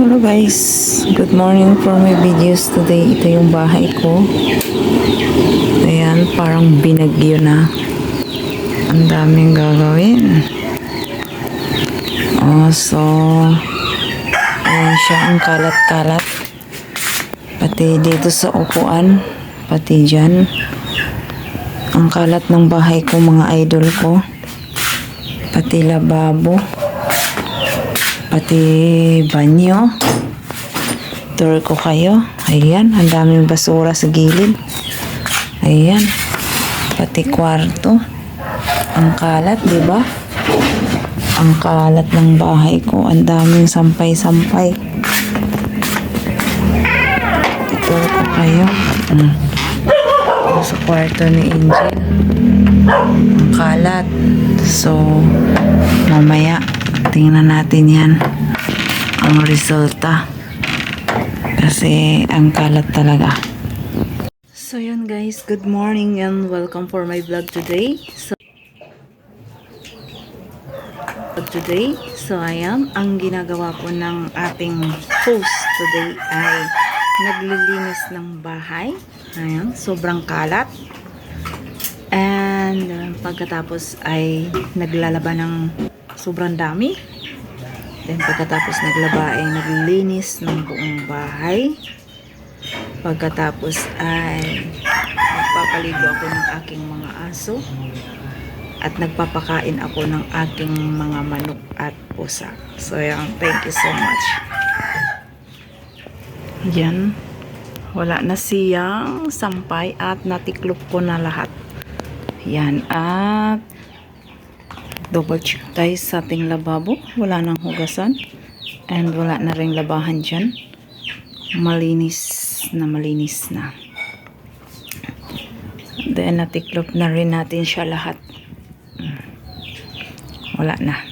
Hello guys, good morning for my videos today. Ito yung bahay ko. Ayan, parang binagyo na. Ang daming gagawin. Oh, so, ayan siya, ang kalat-kalat. Pati dito sa upuan, pati dyan. Ang kalat ng bahay ko, mga idol ko. Pati lababo. Pati banyo. Tour ko kayo. Ayan, ang daming basura sa gilid. Ayan. Pati kwarto. Ang kalat, di ba? Ang kalat ng bahay ko. Ang daming sampay-sampay. Tour ko kayo. Mm. Sa kwarto ni Angel. Ang kalat. So, mamaya, tingnan natin yan. Ang resulta. Kasi, ang kalat talaga. So, yun guys. Good morning and welcome for my vlog today. So, today. So, ayan. Ang ginagawa po ng ating host today ay naglilinis ng bahay. Ayan. Sobrang kalat. And pagkatapos ay naglalaba ng sobrang dami. Then pagkatapos naglaba ay naglinis ng buong bahay. Pagkatapos ay nagpapaligo ako ng aking mga aso. At nagpapakain ako ng aking mga manok at pusa. So yan, thank you so much. Yan. Wala na siyang sampay at natiklop ko na lahat. Yan. At double check tayo sa ating lababo. Wala nang hugasan. And wala na rin labahan dyan. Malinis na malinis na. Then natiklop na rin natin siya lahat. Wala na.